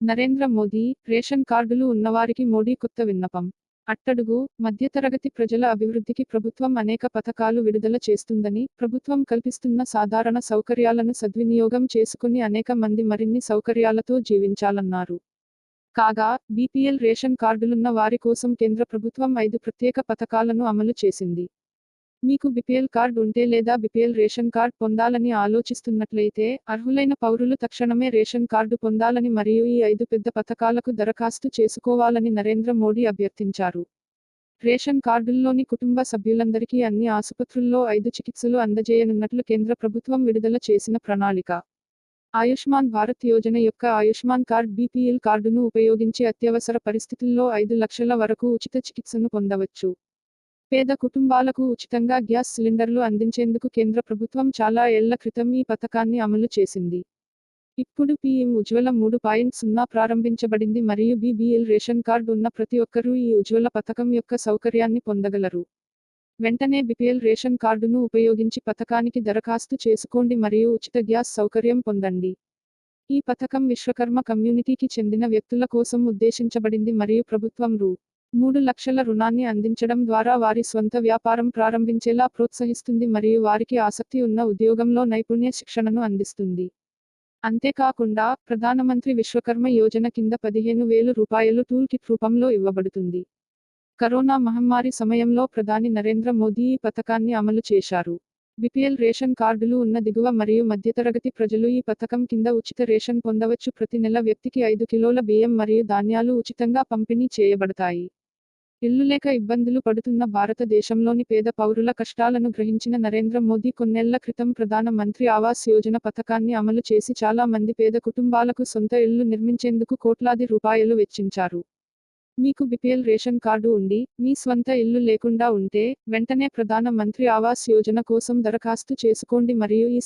Narendra Modi ration కార్డులు ఉన్నవారికి మోడీ కొత్త విన్నపం. అట్టడుగు మధ్యతరగతి ప్రజల అభివృద్ధికి ప్రభుత్వం అనేక పథకాలు విడుదల చేస్తుందని ప్రభుత్వం కల్పిస్తున్న సాధారణ సౌకర్యాలను సద్వినియోగం చేసుకుని అనేక మంది మరిన్ని సౌకర్యాలతో జీవించాలన్నారు. కాగా బీపీఎల్ రేషన్ కార్డులున్న వారి కోసం కేంద్ర ప్రభుత్వం ఐదు ప్రత్యేక పథకాలను అమలు చేసింది. మీకు బిపిఎల్ కార్డు ఉంటే లేదా బిపిఎల్ రేషన్ కార్డ్ పొందాలని ఆలోచిస్తున్నట్లయితే అర్హులైన పౌరులు తక్షణమే రేషన్ కార్డు పొందాలని మరియు ఈ ఐదు పెద్ద పథకాలకు దరఖాస్తు చేసుకోవాలని నరేంద్ర మోడీ అభ్యర్థించారు. రేషన్ కార్డుల్లోని కుటుంబ సభ్యులందరికీ అన్ని ఆసుపత్రుల్లో ఐదు చికిత్సలు అందజేయనున్నట్లు కేంద్ర ప్రభుత్వం విడుదల చేసిన ప్రణాళిక. ఆయుష్మాన్ భారత్ యోజన యొక్క ఆయుష్మాన్ కార్డ్ బీపీఎల్ కార్డును ఉపయోగించి అత్యవసర పరిస్థితుల్లో ఐదు లక్షల వరకు ఉచిత చికిత్సను పొందవచ్చు. పేద కుటుంబాలకు ఉచితంగా గ్యాస్ సిలిండర్లు అందించేందుకు కేంద్ర ప్రభుత్వం చాలా ఏళ్ళ క్రితం ఈ పథకాన్ని అమలు చేసింది. ఇప్పుడు పీఎం ఉజ్వల మూడు పాయింట్ సున్నా ప్రారంభించబడింది మరియు బీబీఎల్ రేషన్ కార్డు ఉన్న ప్రతి ఒక్కరూ ఈ ఉజ్వల పథకం యొక్క సౌకర్యాన్ని పొందగలరు. వెంటనే బిపిఎల్ రేషన్ కార్డును ఉపయోగించి పథకానికి దరఖాస్తు చేసుకోండి మరియు ఉచిత గ్యాస్ సౌకర్యం పొందండి. ఈ పథకం విశ్వకర్మ కమ్యూనిటీకి చెందిన వ్యక్తుల కోసం ఉద్దేశించబడింది మరియు ప్రభుత్వం రూ. మూడు లక్షల రుణాన్ని అందించడం ద్వారా వారి స్వంత వ్యాపారం ప్రారంభించేలా ప్రోత్సహిస్తుంది మరియు వారికి ఆసక్తి ఉన్న ఉద్యోగంలో నైపుణ్య శిక్షణను అందిస్తుంది. అంతేకాకుండా ప్రధానమంత్రి విశ్వకర్మ యోజన కింద పదిహేను వేలు రూపాయలు టూల్ కిట్ రూపంలో ఇవ్వబడుతుంది. కరోనా మహమ్మారి సమయంలో ప్రధాని నరేంద్ర మోదీ ఈ పథకాన్ని అమలు చేశారు. బిపిఎల్ రేషన్ కార్డులు ఉన్న దిగువ మరియు మధ్యతరగతి ప్రజలు ఈ పథకం కింద ఉచిత రేషన్ పొందవచ్చు. ప్రతి నెల వ్యక్తికి ఐదు కిలోల బియ్యం మరియు ధాన్యాలు ఉచితంగా పంపిణీ చేయబడతాయి. ఇల్లు లేక ఇబ్బందులు పడుతున్న భారతదేశంలోని పేద పౌరుల కష్టాలను గ్రహించిన నరేంద్ర మోదీ కొన్నేళ్ళ క్రితం ప్రధాన మంత్రి ఆవాస్ యోజన పథకాన్ని అమలు చేసి చాలా మంది పేద కుటుంబాలకు సొంత ఇల్లు నిర్మించేందుకు కోట్లాది రూపాయలు వెచ్చించారు. మీకు బిపిఎల్ రేషన్ కార్డు ఉండి మీ స్వంత ఇల్లు లేకుండా ఉంటే వెంటనే ప్రధాన మంత్రి ఆవాస్ యోజన కోసం దరఖాస్తు చేసుకోండి మరియు ఈ